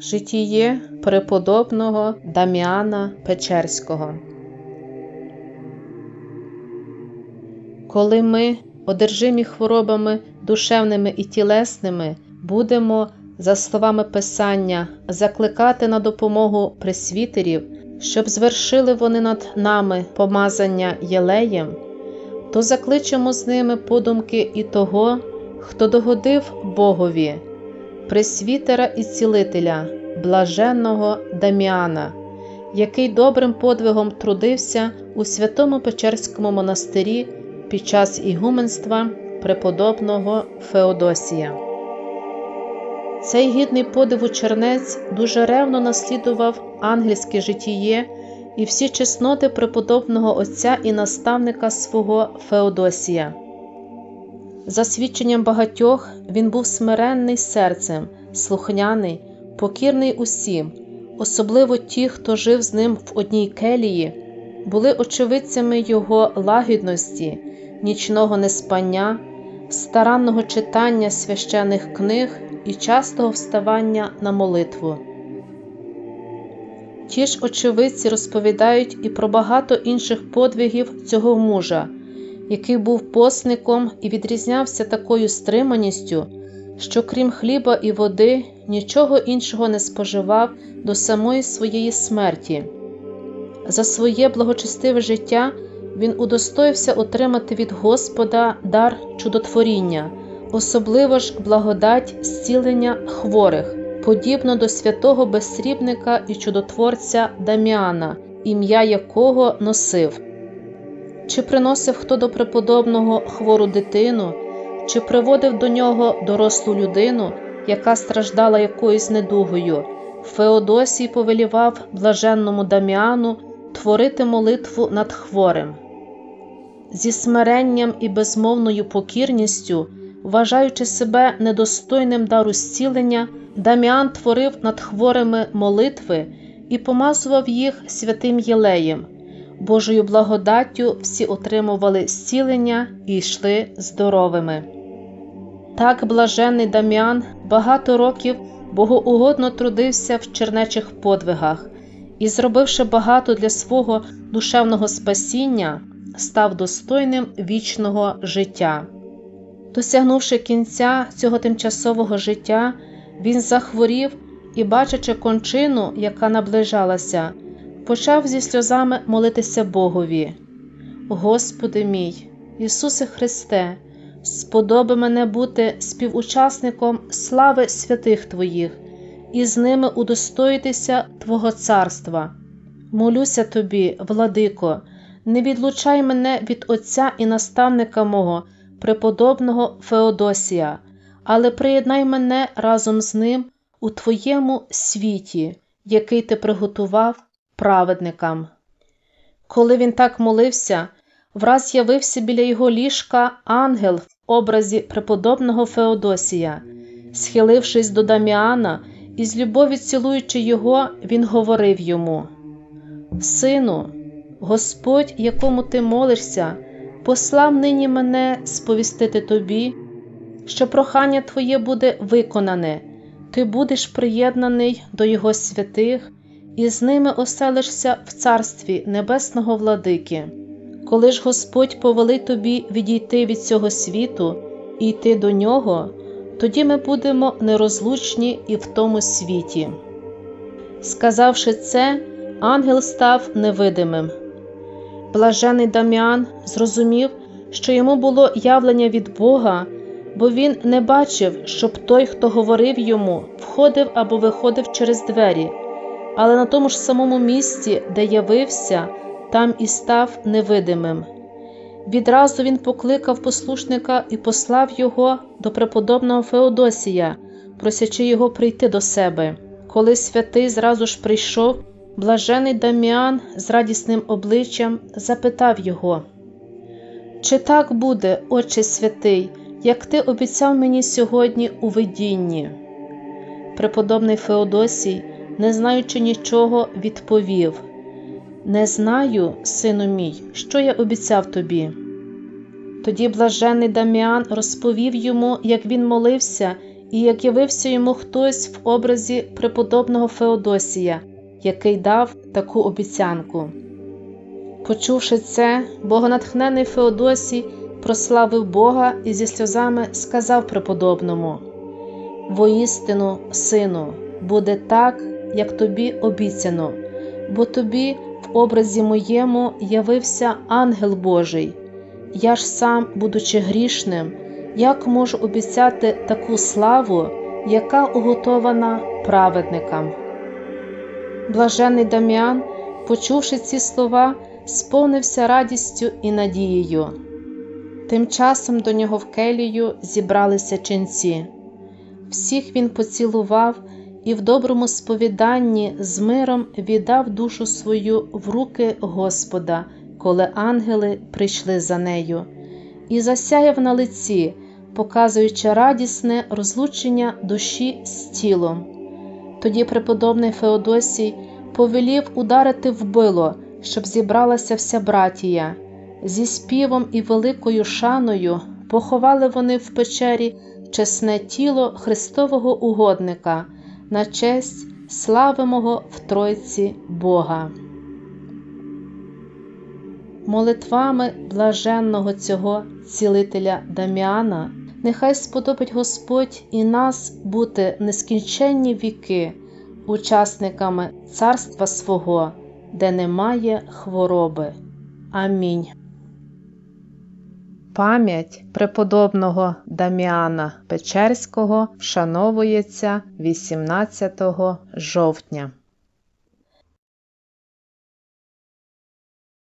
Житіє преподобного Дам'яна Печерського. Коли ми, одержимі хворобами душевними і тілесними, будемо, за словами Писання, закликати на допомогу пресвітерів, щоб звершили вони над нами помазання єлеєм, то закличемо з ними подумки і того, хто догодив Богові пресвітера і цілителя, блаженного Даміана, який добрим подвигом трудився у святому Печерському монастирі під час ігуменства преподобного Феодосія. Цей гідний подиву чернець дуже ревно наслідував ангельське житіє і всі чесноти преподобного отця і наставника свого Феодосія. За свідченням багатьох, він був смиренний серцем, слухняний, покірний усім, особливо ті, хто жив з ним в одній келії, були очевидцями його лагідності, нічного неспання, старанного читання священих книг і частого вставання на молитву. Ті ж очевидці розповідають і про багато інших подвигів цього мужа який був посником і відрізнявся такою стриманістю, що крім хліба і води нічого іншого не споживав до самої своєї смерті. За своє благочестиве життя він удостоївся отримати від Господа дар чудотворіння, особливо ж благодать зцілення хворих, подібно до святого безсрібника і чудотворця Даміана, ім'я якого носив. Чи приносив хто до преподобного хвору дитину, чи приводив до нього дорослу людину, яка страждала якоюсь недугою, Феодосій повелівав блаженному Даміану творити молитву над хворим. Зі смиренням і безмовною покірністю, вважаючи себе недостойним дару зцілення, Даміан творив над хворими молитви і помазував їх святим Єлеєм. Божою благодаттю всі отримували зцілення і йшли здоровими. Так блаженний Дам'ян багато років богоугодно трудився в чернечих подвигах і, зробивши багато для свого душевного спасіння, став достойним вічного життя. Досягнувши кінця цього тимчасового життя, він захворів і, бачачи кончину, яка наближалася, почав зі сльозами молитися Богові. Господи мій, Ісусе Христе, сподоби мене бути співучасником слави святих Твоїх і з ними удостоїтися Твого царства. Молюся Тобі, владико, не відлучай мене від Отця і наставника мого, преподобного Феодосія, але приєднай мене разом з ним у Твоєму світі, який ти приготував праведникам. Коли він так молився, враз явився біля його ліжка ангел в образі преподобного Феодосія. Схилившись до Даміана і з любові цілуючи його, він говорив йому: Сину, Господь, якому ти молишся, послав нині мене сповістити тобі, що прохання твоє буде виконане, ти будеш приєднаний до Його святих і з ними оселишся в царстві небесного владики. Коли ж Господь повелить тобі відійти від цього світу і йти до нього, тоді ми будемо нерозлучні і в тому світі. Сказавши це, ангел став невидимим. Блажений Дам'ян зрозумів, що йому було явлення від Бога, бо він не бачив, щоб той, хто говорив йому, входив або виходив через двері але на тому ж самому місці, де явився, там і став невидимим. Відразу він покликав послушника і послав його до преподобного Феодосія, просячи його прийти до себе. Коли святий зразу ж прийшов, блажений Даміан з радісним обличчям запитав його: Чи так буде, Отче святий, як ти обіцяв мені сьогодні у видінні? Преподобний Феодосій не знаючи нічого, відповів: Не знаю, сину мій, що я обіцяв тобі. Тоді блажений Даміан розповів йому, як він молився і як явився йому хтось в образі преподобного Феодосія, який дав таку обіцянку. Почувши це, богонатхнений Феодосій прославив Бога і зі сльозами сказав преподобному: Воістину, сину, буде так, як тобі обіцяно, бо тобі в образі моєму явився ангел Божий. Я ж сам, будучи грішним, як можу обіцяти таку славу, яка уготована праведникам. Блажений Дам'ян, почувши ці слова, сповнився радістю і надією. Тим часом до нього в келію зібралися ченці. Всіх він поцілував і в доброму сповіданні з миром віддав душу свою в руки Господа, коли ангели прийшли за нею, і засяяв на лиці, показуючи радісне розлучення душі з тілом. Тоді преподобний Феодосій повелів ударити в било, щоб зібралася вся братія. Зі співом і великою шаною поховали вони в печері чесне тіло Христового угодника на честь славимого в Тройці Бога. Молитвами блаженного цього цілителя Даміана, нехай сподобить Господь і нас бути нескінченні віки, учасниками царства свого, де немає хвороби. Амінь. Пам'ять преподобного Даміана Печерського вшановується 18 жовтня.